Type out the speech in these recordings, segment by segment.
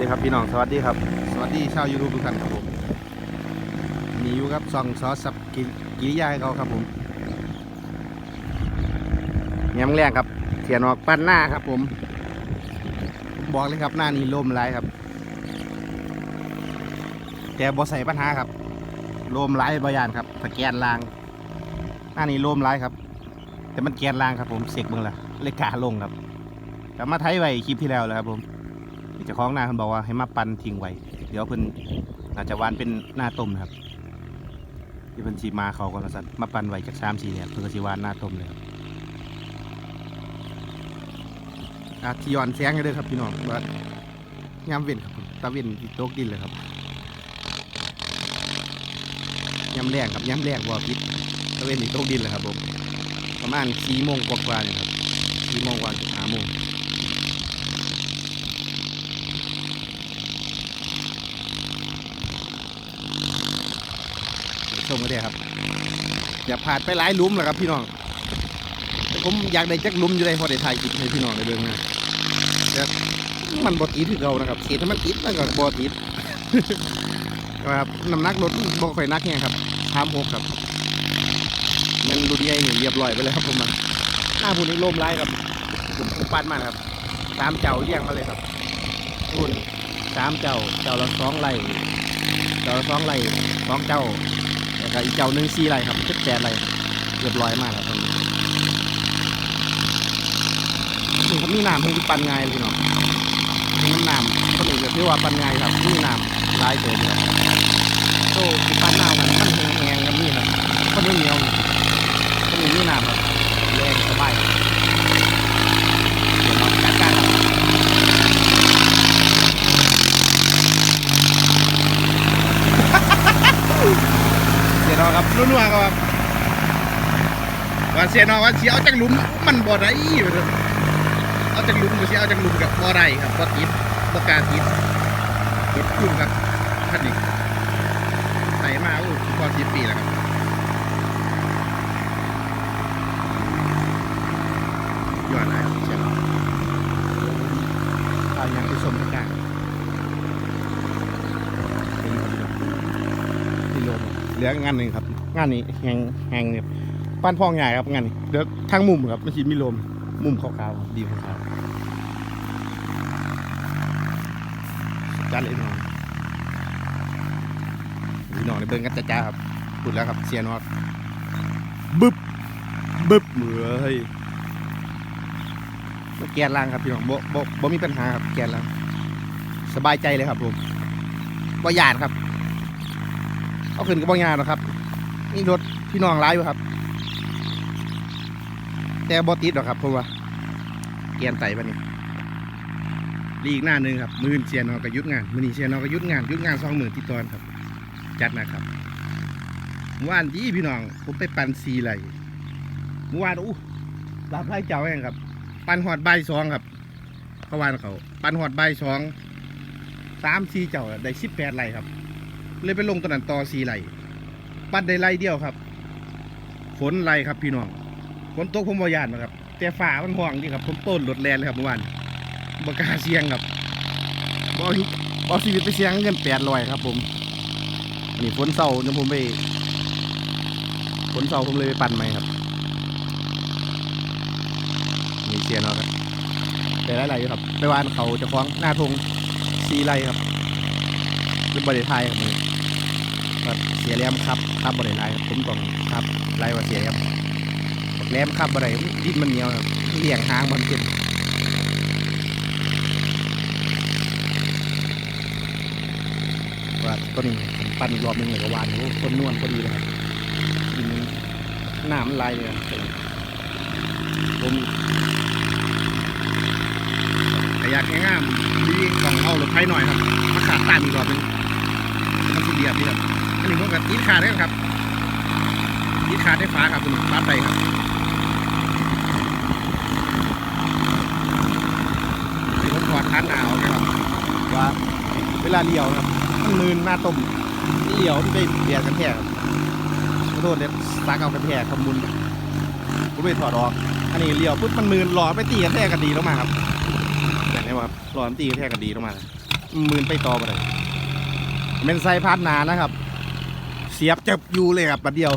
ดีครับพี่น้องสวัสดีครับ สวัสดีชาวยูทูบทุกท่านครับผมมีอยู่กับซองซอสสับกิกิริยาให้เขาครับผมย้ำแรงครับเสียนออกปั้นหน้าครับผม บอกเลยครับหน้านี้ลมร้ายครับ แต่บ่ใส่ปัญหาครับลมร้ายบยานครับสแกนลาง หน้านี้ลมร้ายครับ แต่มันแกนลางครับผมเสกเบิ่งละเลยกาลงครับแต่มาไทยไว้คลิปที่แล้วแล้วครับผม เจ้าของหน้าเพิ่นบอกว่าให้มาปั่นทิ้งไว้ เดี๋ยวเพิ่นอาจจะวานเป็นหน้าต้มนะครับที่เพิ่นสีมาเขาก่อนละสัตว์มาปั่นไว้จากสามสี่เนี่ยเพิ่นก็สีวานหน้าต้มเลยครับอาทีย้อนแสงให้ด้วยครับพี่น้องว่ายามเว้นครับตาเว้นโต๊กดินเลยครับยามแรงครับยามแรงว่าพิษตาเว้นที่โต๊กดินเลยครับผมประมาณสี่โมงกว่าๆเนี่ยครับสี่โมงกว่าห้าโมงเดี๋ยว ชมกันเลยครับ อย่าผ่านไปหลายหลุมเลยครับพี่น้องผมอยากได้จักหลุมอยู่เลยพอได้ถ่ายคลิปให้พี่น้องได้เบิ่งนะมันบอติดที่เรานะครับเสียถ้ามันติดมันก็บอติดนะครับน้ำหนักรถบอค่อยนักเนี่ยครับทามหกครับมันรุ่นใหญ่เนี่ยเรียบร้อยไปเลยครับผมมาหน้าพูนี้ลมไล่ครับผมปัดมาครับสามเจ้าเรียงมาเลยครับพูนสามเจ้าเจ้าละสองไร่เจ้าละสองไร่สองเจ้า แล้วก็อีกเจ้าหนึ่งสี่ไรครับเจ็ดแปดไรเรียบร้อยมากครับตรงนี้นี่ครับมีน้ำให้ปันง่ายเลยพี่น้องมีน้ำคนอื่นก็ที่ว่าปันไงครับมีน้ำลายเกินเลยโซ่ที่ปันน้ำมันมันแห้งๆกับนี่ครับคนนี้เหนียวคนนี้มีน้ำครับแรงสบายเดี๋ยวเราจัดการครับเสีย นอครับรุ่นว่าครับว่าเสียนอว่าเสียเอาจากหลุมมันบ่ได้ไปเลยเอาจากหลุมมาสิเอาจากหลุมกับบ่อไรครับบ่ติดบ่กล้าติดติดขึ้นครับท่านนี้ใส่มาโอ้พอสิบปีแล้วครับยอดอะไรครับเชียวตอนยังไปชมทางกลางกิโลเหลืองานหนึ่งครับ งานนี้แหงแหงเนี่ยป้านพองใหญ่ครับงานนี้เดี๋ยวทางมุมครับไม่ชิดมีลมมุมขาวๆครับดีขาจัดเลยนองพี่น้องในเบิ้งกันจ้าครับพูดแล้วครับเซียนอตบึบบึบเหมือยแกนล่างครับพี่น้องบ่บ่บ่มีปัญหาครับแกนล่างสบายใจเลยครับผมบ่หยาดครับ เอาขึ้นกับบ่หยาดหรอกครับ นี่รถพี่น้องร้ายอยู่ครับ แต่บอติดหรอกครับเพราะว่าเกียนไต่ปะนี่ลีกหน้าหนึ่งครับมือเชียนอกระยุดงานมือนีเชียนอกระยุดงานยุดงานสองหมื่นที่ตอนครับ จัดนะครับเมื่อวานที่พี่น้องผมไปปั่นซีไหลเมื่อวานอู้รับไล่เจ้าเองครับ ปั่นหอดใบสองครับเขาวานเขา ปั่นหอดใบสองสามซีเจ้าได้สิบแปดไหลครับ เลยไปลงตอนนั้นต่อซีไหล ปั่นได้ไหลเดียวครับ ฝนไหลครับพี่น้อง ฝนตกผมบ่ยานนะครับ แต่ฝ่ามันห่วงดีครับ ผมต้นรถแลนเลยครับเมื่อวานบกาเสียงครับบอาบเอาชีวิตไปเสียงเงินแปดร้อยครับผมนนี้ฝนเศร้าเนี่ยผมไปฝนเศร้าผมเลยไปปั่นไหมครับมีเสียเนาครับแต่หลายอยู่ครับไปวานเขาจะคล้องหน้าทงซีไรครับเป็นบริไทยครับ ครับเสียแรมครับครับบริไทยครับผมต้องครับไล่ว่าเสียครับแหลมขับอะไรดินมันเหนียวครับเลี่ยงหางมันขึ้นว่าต้นปั่นอีกรอบหนึงเลยก็วานโอ้ต้นนวลพอดีเลยครับดินหน้ามันลายเลยครับผมแต่อยากให้งามดีต้องเอารถไฟหน่อยครับมาขาดตามอีกรอบนึงมันสีเดียบดีครับ อันนี้ผมกับตีขาดได้ครับตีขาดได้ฟ้าครับคุณฟ้าไปครับที่ผมถอดคันหนาวนะครับว่าเวลาเลี้ยวนะครับมันมืนหน้าต้มเลี้ยวมันไปเบียดกันแทกครับขอโทษเนี่ยซักเอากันแทกขมุนผมไปถอดออกอันนี้เลี้ยวปุ๊บมันมืนหลอไปตีกันแทกกันดีแล้วมาครับเห็นไหมครับหลอมันตีกันแทกกันดีแล้วมาหมื่นไปต่อไปเลยเป็นไซพาดหนานะครับเสียบจับอยู่เลยครับปัดเดียว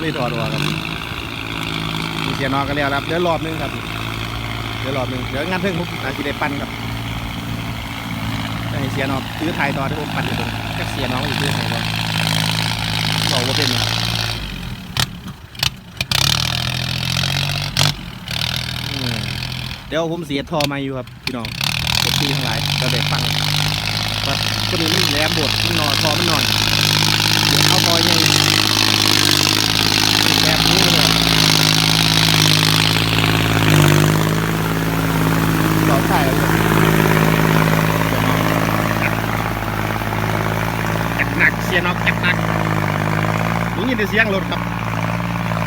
เลยถอดออกครับมีเสียนอนกันแล้วครับเดี๋ยวรอบนึงครับ เดี๋ยวรอบนึงเดี๋ยวงานเพิ่งผมอาจจะได้ปั้นครับให้เสียนอนซื้อไทยต่อที่ผมปั้นอยู่ตรงจะเสียน้องอยู่ซื้อไทยต่อบอกว่าเป็นเดี๋ยวผมเสียทอมาอยู่ครับพี่น้องผมตีทั้งหลายจะได้ฟังว่าคนอื่นมันแหลมบดมันนอนทอมันนอน เดี๋ยวเอาทอยังแหลมนี้เลยต่อใช่เลยจัดหนักเสียนอกจัดหนักนี่ยินแต่เสียงรถครับ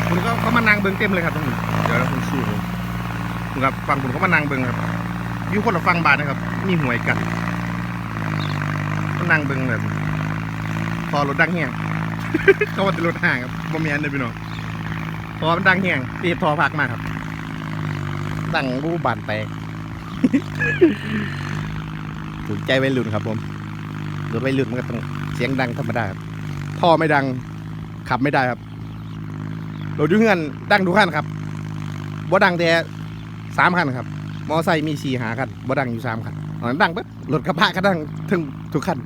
คุณก็เขามานั่งเบิ้งเต็มเลยครับตรงนี้เดี๋ยวเราคุณสู้ผมคุณครับฟังคุณเขามานั่งเบิ้งครับอยู่คนละฟังบานนะครับมีหวยกันนั่งเบิ้งแบบ พอรถดังแห้งเขาว่าจะรถห่างครับบ่มีอันเลยพี่น้องพอมันดังแห้งตีทอพักมากครับ ดังรูบานแตกถูกใจวัยรุ่นครับผมรถวัยรุ่นมันก็ต้องเสียงดังธรรมดาครับท่อไม่ดังขับไม่ได้ครับรถอยุ่งเงินดังทุกคันครับบ่ดังแต่สามคันครับ มอไซค์มีสี่หาคันบ่ดังอยู่สามคันอ๋อดังปั๊บรถกระบะก็ดังถึงทุกคัน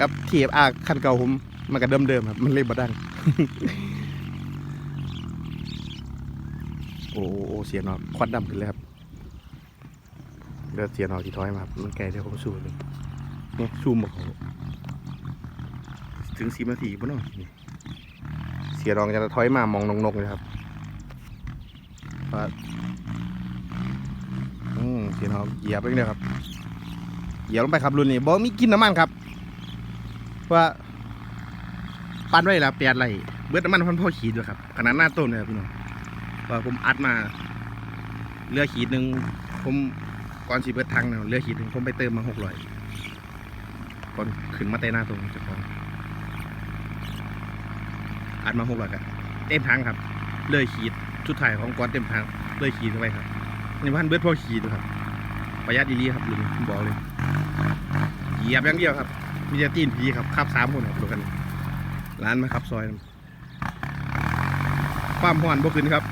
กับเทียบอาคันเก่าผมมันก็เดิมๆครับมันเลยบ่ดังโอ้โอ้เสียนาะควันดำขึ้นเลยครับเดี๋ยวเสียนาะที่ถอยมาครับมันไกลเดี๋ยวผมสู้เลยเนี่ยซูมบอกเขาถึงสิบนาทีป่ะเนาะนี่เสียรองจะถอยมามองนกๆเลยครับอืมเสียนาะเหยียบไปเลยครับเหยียบลงไปครับรุ่นนี้บอกมีกินน้ำมันครับ ว่าปั้นไว้แล้วแปดไรเบิดน้ำมันพันพ่อขีดด้วยครับขนาดหน้าต้นเลยครับพี่น้องว่าผมอัดมาเรือขีดหนึ่งผมก่อนสีเบิดทางเนี่ยเรือขีดหนึ่งผมไปเติมมาหกร้อยก่อนขึ้นมาเตะหน้าตรงเจะของอัดมาหกร้อยครับเต็มทางครับเรือขีดชุดถ่ายของก้อนเต็มทางเรือขีดเข้าไปครับนี่พันเบิดพ่อขีดด้วยครับประหยัดดีๆครับลุงผมบอกเลยเหยียบอย่างเดียวครับ มีแต่ตีนผีครับขับสามคนครับดูกัน ร้านมาขับซอยนำความห้อนบ่ขึ้นครับ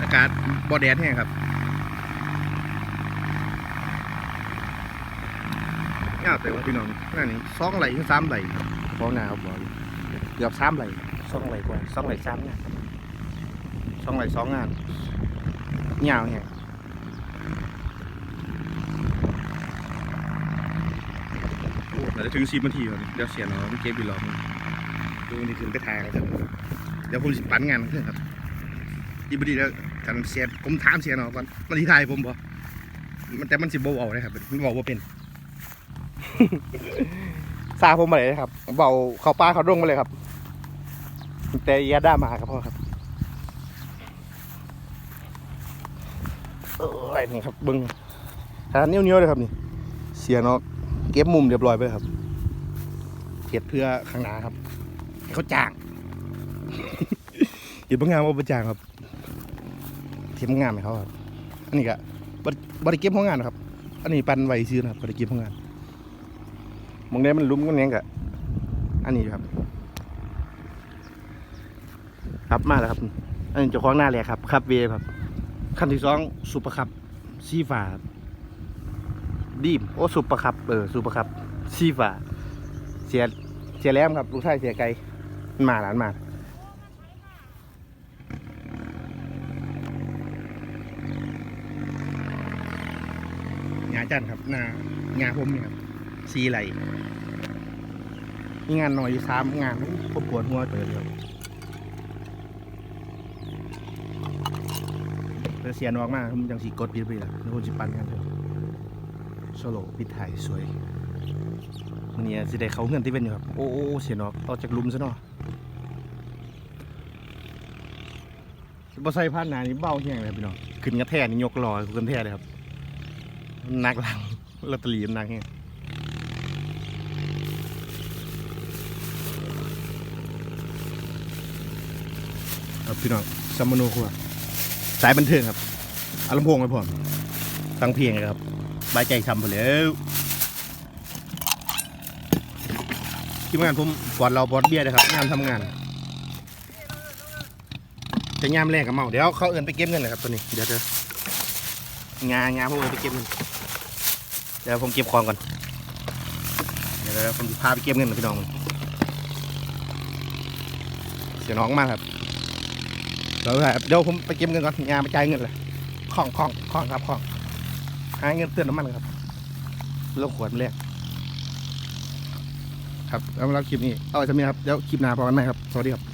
อากาศบ่แดดแห้งครับเงาแต่ว่าพี่น้องงานนี้สองไหลถึงสามไหลพองานครับบอกอยู่เกือบสามไหลสองไหลกว่าสองไหลสามงานสองไหลสองงานเงาแห้งเรา จะถึงสิบนาทีก่อนเดี๋ยวเสียเนาะมันเก็บอีกรอบดูนี่ขึ้นไปทางครับเดี๋ยวผมสิปั้นงานเพื่อนครับดีบดีแล้วกันเสียผมถามเสียเนาะก่อนมันที่ทายผมบ่มันแต่มันสิบเอาเลยครับมันบอกว่าเป็นซาผมมาเลยครับเบาเขาป้าเขาดงมาเลยครับ แต่ยาด้ามาครับพ่อครับเออไอ้นี่ครับบิ้งหาเนี้ยวๆเลยครับนี่ เสียเนาะ เก็บมุมเรียบร้อยไปครับเทียดเพื่อข้างหน้าครับ ให้เขาจ้างอย่าเพิ่งงานว่าประจ้างครับเทียมงานให้เขาครับ อันนี้ก็บริบริเก็บห้องงานนะครับ อันนี้ปันไว้ซื้อนะครับบริเก็บห้องงานมองได้มันลุ้มกันเนี้ยกะอันนี้ครับ ครับมาแล้วครับ อันนี้เจ้าของหน้าแหละครับครับเวครับ ขั้นที่สองซุปเปอร์คับซีฟ้าครับ ดีมโอ้สุปร์ครับเออสุปร์ครับซีฟ้าเสียเสียแล้มครับลูกชายเสียไก่มันมาหลานมาหงาจันครับหน้าหงาผมเนี่ยครับสีไหลมีงานหน่อยอยู่สามงานผมปวดหัวเกิดเลยเดี๋ยวเสียนออกมาผมจังสีกดปิดไปละแล้วผมจะปั่นกันเถอะ โซโลปิดถ่ายสวยมันเนี่ยสิได้เขาเงินที่เป็นอยู่ครับ โอ้โอ้เสียนาะเอาจากลุมซะเนาะบ่ใส่ผ้าหนานี่เบ้าแห้งเลยพี่น้องขึ้นกระแทกนี่ยกลอยขึ้นแท้เลยครับหนักหลังลอตเตอรี่มันหนักแห้งครับพี่น้องซัมมโนครัวสายบันเทิงครับอาลำโพงไปพร้อมฟังเพลงเลยครับ บายใจทำไปแล้วทีมงานผมปอดเราปอดเบียร์นะครับงานทำงานจะยามแรงกับเมาเดี๋ยวเขาเอินไปเก็บเงินเลยครับตัวนี้เดี๋ยวเดี๋ยวงานงานผมเอินไปเก็บเงินเดี๋ยวผมเก็บของก่อนเดี๋ยวผมจะพาไปเก็บเงินนะพี่น้องเสียน้องมากครับเดี๋ยวเดี๋ยวผมไปเก็บเงินก่อนงานไปจ่ายเงินเลยของของของครับของ หาเงินเตือนน้ำมันครับแล้วขวดแรก ครับแล้วเราคลิปนี้ เอาไว้จะมีครับ เดี๋ยวคลิปหน้าพอกันไหมครับ สวัสดีครับ